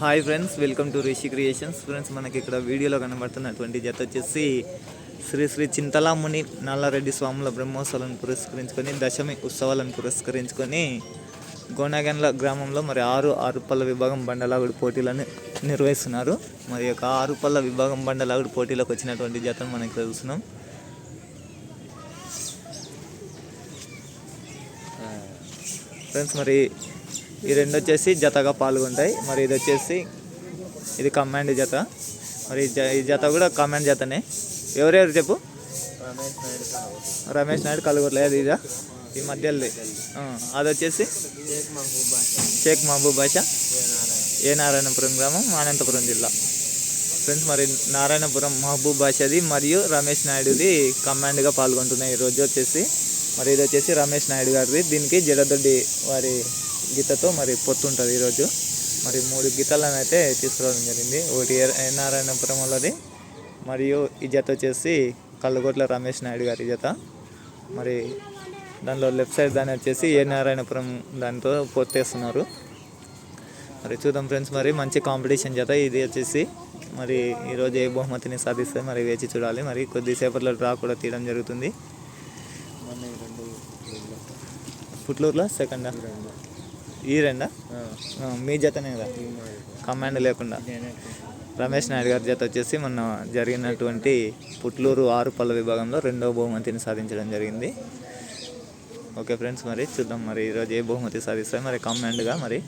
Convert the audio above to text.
Hi friends welcome to Rishi creations friends మనకి ఇక్కడ వీడియోలో కనబడుతున్నటువంటి జత వచ్చేసి శ్రీ శ్రీ చింతలాముని నల్లారెడ్డి స్వాముల బ్రహ్మోత్సవాలను పురస్కరించుకొని దశమి ఉత్సవాలను పురస్కరించుకొని గోనగండ్ల గ్రామంలో మరి ఆరు ఆరు పళ్ళ విభాగం బండలాగుడు పోటీలను నిర్వహిస్తున్నారు. మరి యొక్క ఆరు పళ్ళ విభాగం బండలాగుడు పోటీలకు వచ్చినటువంటి జతను మనం ఇక్కడ చూస్తున్నాం. ఫ్రెండ్స్ మరి ఈ రెండు వచ్చేసి జతగా పాల్గొంటాయి. మరి ఇది వచ్చేసి ఇది కమాండ్ జత. మరి ఈ జ- ఈ జత కూడా కమాండ్ జతనే. ఎవరెవరు చెప్పు? రమేష్ నాయుడు కలుగుట్లే అది ఇదా? ఈ మధ్యలో అది వచ్చేసి షేక్ మహబూబ్ బాషా. ఏ నారాయణపురం గ్రామం అనంతపురం జిల్లా. ఫ్రెండ్స్ మరి నారాయణపురం మహబూబ్ బాషాది మరియు రమేష్ నాయుడుది కమాండ్గా పాల్గొంటున్నాయి. ఈరోజు వచ్చేసి మరి ఇది వచ్చేసి రమేష్ నాయుడు గారిది. దీనికి జడదొడ్డి వారి గీతతో మరి పొత్తు ఉంటుంది ఈరోజు. మరి మూడు గీతలను అయితే తీసుకురావడం జరిగింది. ఒకటి నారాయణపురం వాళ్ళది మరియు ఈ జత వచ్చేసి కళ్ళగొట్ల రమేష్ నాయుడు గారి జత. మరి దానిలో లెఫ్ట్ సైడ్ దాని వచ్చేసి ఏ నారాయణపురం దానితో పొత్తేస్తున్నారు. మరి చూద్దాం ఫ్రెండ్స్ మరి మంచి కాంపిటీషన్ జత ఇది వచ్చేసి. మరి ఈరోజు ఏ బహుమతిని సాధిస్తే మరి వేచి చూడాలి. మరి కొద్దిసేపట్లో డ్రా కూడా తీయడం జరుగుతుంది. పుట్లూరులో సెకండ్? ఈ రెండా మీ జతనే కదా? కమాండ్ లేకుండా. రమేష్ నాయుడు గారి జత వచ్చేసి మొన్న జరిగినటువంటి పుట్లూరు ఆరు పళ్ళ విభాగంలో రెండవ బహుమతిని సాధించడం జరిగింది. ఓకే ఫ్రెండ్స్ మరి చూద్దాం మరి ఈరోజు ఏ బహుమతి సాధిస్తాయి? మరి కమాండ్గా మరి